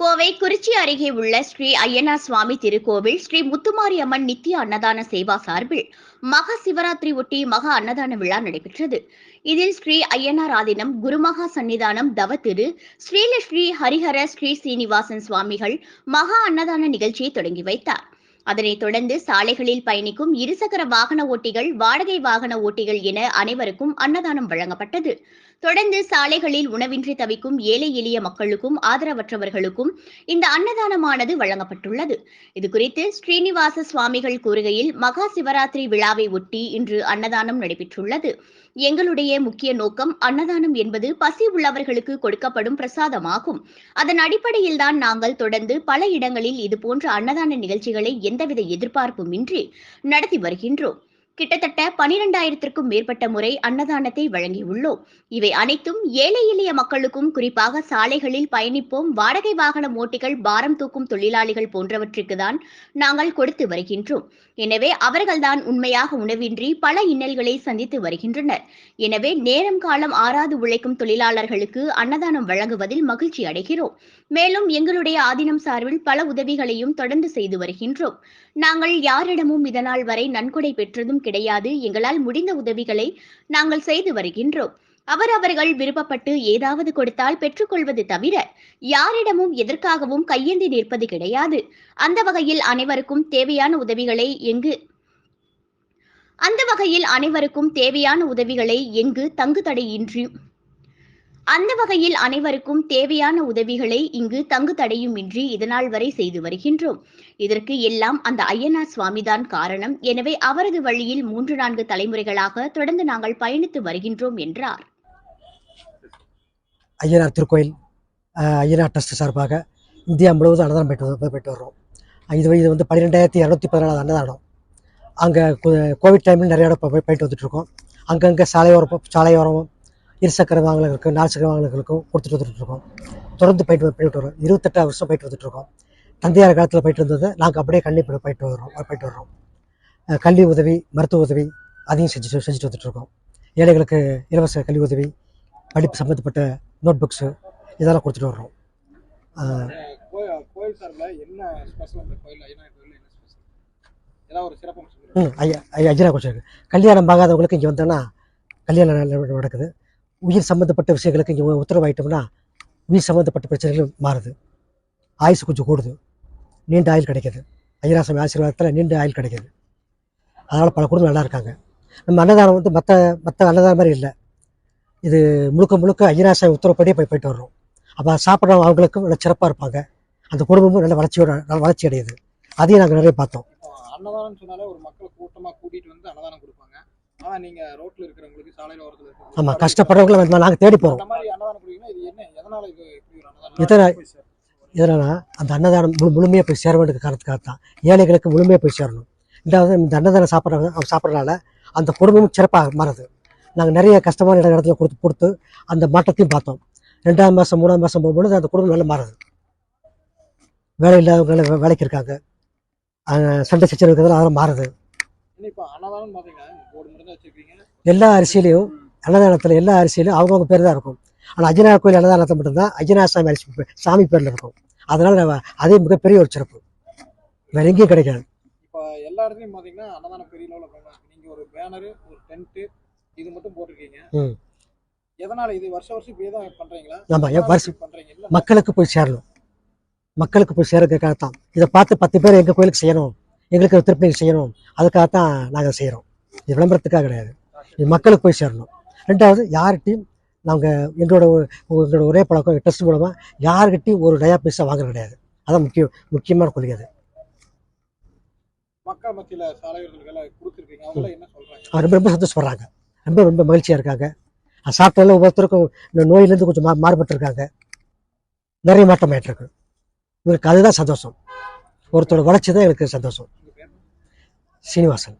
கோவை குறிச்சி அருகே உள்ள ஸ்ரீ ஐயனா சுவாமி திருக்கோவில் ஸ்ரீ முத்துமாரி அம்மன் நித்திய அன்னதான சேவா சார்பில் மகா சிவராத்திரி ஒட்டி மகா அன்னதான விழா நடைபெற்றது. இதில் ஸ்ரீ ஐயனார் ஆதினம் குருமகா சன்னிதானம் தவத்திரு ஸ்ரீலஸ்ரீ ஹரிஹர ஸ்ரீ சீனிவாசன் சுவாமிகள் மகா அன்னதான நிகழ்ச்சியை தொடங்கி வைத்தார். அதனைத் தொடர்ந்து சாலைகளில் பயணிக்கும் இருசக்கர வாகன ஓட்டிகள் வாடகை வாகன ஓட்டிகள் என அனைவருக்கும் அன்னதானம் வழங்கப்பட்டது. தொடர்ந்து சாலைகளில் உணவின்றி தவிக்கும் ஏழை எளிய மக்களுக்கும் ஆதரவற்றவர்களுக்கும் இந்த அன்னதானமானது வழங்கப்பட்டுள்ளது. இதுகுறித்து ஸ்ரீனிவாச சுவாமிகள் கூறுகையில் மகா சிவராத்திரி விழாவை ஒட்டி இன்று அன்னதானம் நடைபெற்றுள்ளது. எங்களுடைய முக்கிய நோக்கம் அன்னதானம் என்பது பசி உள்ளவர்களுக்கு கொடுக்கப்படும் பிரசாதமாகும். அதன் அடிப்படையில்தான் நாங்கள் தொடர்ந்து பல இடங்களில் இதுபோன்ற அன்னதான நிகழ்ச்சிகளை எந்தவித எதிர்பார்ப்புமின்றி நடத்தி வருகின்றோம். கிட்டத்தட்ட பனிரெண்டாயிரத்திற்கும் மேற்பட்ட முறை அன்னதானத்தை வழங்கியுள்ளோம். இவை அனைத்தும் ஏழை எளிய மக்களுக்கும் குறிப்பாக சாலைகளில் பயணிப்போம் வாடகை வாகன ஓட்டிகள் பாரம் தூக்கும் தொழிலாளிகள் போன்றவற்றுக்கு தான் நாங்கள் கொடுத்து வருகின்றோம். எனவே அவர்கள்தான் உண்மையாக உணவின்றி பல இன்னல்களை சந்தித்து வருகின்றனர். எனவே நேரம் காலம் ஆறாது உழைக்கும் தொழிலாளர்களுக்கு அன்னதானம் வழங்குவதில் மகிழ்ச்சி அடைகிறோம். மேலும் எங்களுடைய ஆதீனம் சார்பில் பல உதவிகளையும் தொடர்ந்து செய்து வருகின்றோம். நாங்கள் யாரிடமும் இதனால் வரை நன்கொடை பெற்றதும் கிடையாது. எங்களால் முடிந்த உதவிகளை நாங்கள் செய்து வருகின்றோம். அவர் அவர்கள் விருப்பப்பட்டு ஏதாவது கொடுத்தால் பெற்றுக்கொள்வது தவிர யாரிடமும் எதற்காகவும் கையேந்தி நிற்பது கிடையாது. அந்த வகையில் அனைவருக்கும் தேவையான உதவிகளை எங்கு அந்த வகையில் அனைவருக்கும் தேவையான உதவிகளை எங்கு தங்கு தடையின்றி அந்த வகையில் அனைவருக்கும் தேவையான உதவிகளை இங்கு தங்கு தடையுமின்றி இதனால் வரை செய்து வருகின்றோம். இதற்கு எல்லாம் அந்த ஐயனார் சுவாமிதான் காரணம். எனவே அவரது வழியில் மூன்று நான்கு தலைமுறைகளாக தொடர்ந்து நாங்கள் பயணித்து வருகின்றோம் என்றார். ஐயனார் திருக்கோயில் ஐயனார் ட்ரஸ்ட் சார்பாக இந்தியா முழுவதும் அன்னதானம் போயிட்டு வந்து- போயிட்டு வர்றோம். இது இது வந்து பன்னிரெண்டாயிரத்தி இரநூத்தி பதினாலு அன்னதானம். அங்கே கோவிட் டைமில் நிறைய இடம் போயிட்டு வந்துட்டுருக்கோம் அங்கங்கே சாலையோரம் சாலையோரம் இருசக்கர வாகனங்களுக்கும் நாலு சக்கர வாகனங்களுக்கும் கொடுத்துட்டு வந்துட்டுருக்கோம் தொடர்ந்து போயிட்டு போயிட்டு வரோம். இருபத்தெட்டு வருஷம் போயிட்டு வந்துட்டு இருக்கோம். தந்தையார் காலத்தில் போயிட்டு வந்தது நாங்கள் அப்படியே கல்வி போயிட்டு வரோம் போயிட்டு வர்றோம். கல்வி உதவி மருத்துவ உதவி அதையும் செஞ்சு செஞ்சுட்டு வந்துட்டுருக்கோம் ஏழைகளுக்கு இலவச கல்வி உதவி படிப்பு சம்மந்தப்பட்ட நோட் புக்ஸு இதெல்லாம் கொடுத்துட்டு வர்றோம். ம் ஐயா ஐயா அஜினா கோச்சு கல்யாணம் ஆகாதவங்களுக்கு இங்கே வந்தோன்னா கல்யாணம் நடக்குது. உயிர் சம்மந்தப்பட்ட விஷயங்களுக்கு இங்கே உத்தரவாயிட்டோம்னா உயிர் சம்மந்தப்பட்ட பிரச்சனைகள் மாறுது. ஆயுசு கொஞ்சம் கூடுது. நீண்ட ஆயுள் கிடைக்குது. ஐயராசாமி ஆசீர்வாதத்தில் நீண்ட ஆயுள் கிடைக்கிது. அதனால் பல குடும்பம் நல்லா இருக்காங்க. நம்ம அன்னதானம் வந்து மற்ற மற்ற அன்னதானம் மாதிரி இல்லை. இது முழுக்க முழுக்க ஐயராசாமி உத்தரவுப்படியே போய் போயிட்டு வர்றோம். அப்போ சாப்பிட்றவங்க அவங்களுக்கும் நல்ல சிறப்பாக இருப்பாங்க. அந்த குடும்பமும் நல்ல வளர்ச்சியோட நல்ல வளர்ச்சி அடையுது. அதையும் நாங்கள் நிறைய பார்த்தோம். அன்னதானம் சொன்னாலே ஒரு மக்களை கூட்டமாக கூட்டிகிட்டு வந்து அன்னதானம் கொடுப்பாங்க. ஆனால் நீங்கள் ரோட்டில் இருக்கிறவங்களுக்கு சாலையில் ஓரத்தில் இருக்கிறவங்களுக்கு ஆமாம் கஷ்டப்படுறவங்கள வந்து நாங்கள் தேடி போகிறோம் அந்த மாதிரி அன்னதானம் இது என்ன? எதனால இது அந்த அன்னதானம் முழு முழுமையாக போய் சேர வேண்டிய காரணத்துக்காக தான் ஏழைகளுக்கு முழுமையாக போய் சேரணும். ரெண்டாவது இந்த அன்னதானம் சாப்பிட்றாங்க அவங்க சாப்பிட்றதுனால அந்த குடும்பமும் சிறப்பாக மாறுது. நாங்கள் நிறைய கஷ்டமான இட இடத்துல கொடுத்து கொடுத்து அந்த மாற்றத்தையும் பார்த்தோம். ரெண்டாம் மாதம் மூணாம் மாதம் போகும்பொழுது அந்த குடும்பம் நல்லா மாறுது. வேலை இல்லாதவங்க வேலைக்கு இருக்காங்க. சண்டை சச்சரவு இருக்கிறதுல அதெல்லாம் மாறுது. இன்னும் இப்போ அன்னதானம் பார்த்தீங்கன்னா தான் எல்லா அரிசியிலையும் அன்னதானத்தில் எல்லா அரிசியிலும் அவங்கவுங்க பேர் தான் இருக்கும். ஆனால் அஜினார் கோயில் அன்னதானத்தை மட்டும்தான் அஜினார் சாமி அரிசி சாமி பேரில் இருக்கும். அதனால் நம்ம அதே மிகப்பெரிய ஒரு சிறப்பு. வேற எங்கேயும் கிடைக்காது. இப்போ எல்லா இடத்துலையும் பார்த்தீங்கன்னா அன்னதானம் பெரிய லெவலில் நீங்கள் ஒரு பேனரு ஒரு டென்ட்டு இது மட்டும் போட்டிருக்கீங்க. ம். எதனால இது வருஷம் வருஷம் இப்படியே தான் பண்ணுறீங்களா ஆமாம் வருஷம் பண்ணுறீங்க மக்களுக்கு போய் சேரணும். மக்களுக்கு போய் சேரதுக்காகத்தான் இதை பார்த்து பத்து பேர் எங்கள் கோயிலுக்கு செய்யணும். எங்களுக்கு திருப்பதி செய்யணும். அதுக்காகத்தான் நாங்கள் செய்கிறோம் இது விளம்பரத்துக்காக கிடையாது. இது மக்களுக்கு போய் சேரணும். ரெண்டாவது யார்கிட்டையும் நாங்கள் எங்களோட ஒரு- எங்களோட ஒரே பழக்கம் டெஸ்ட் மூலமாக யாருக்கிட்டையும் ஒரு நயா பைசா வாங்குறது கிடையாது. அதான் முக்கிய முக்கியமான கொள்கை அது. ரொம்ப ரொம்ப சந்தோஷப்படுறாங்க. ரொம்ப ரொம்ப மகிழ்ச்சியாக இருக்காங்க. சாப்பிட்டால ஒவ்வொருத்தருக்கும் இந்த நோயிலேருந்து கொஞ்சம் மா மாறுபட்டிருக்காங்க. நிறைய மாற்றம் ஆயிட்டு இருக்கு இவருக்கு அதுதான் சந்தோஷம். ஒருத்தரோட வளர்ச்சி தான் எனக்கு சந்தோஷம் சீனிவாசன்.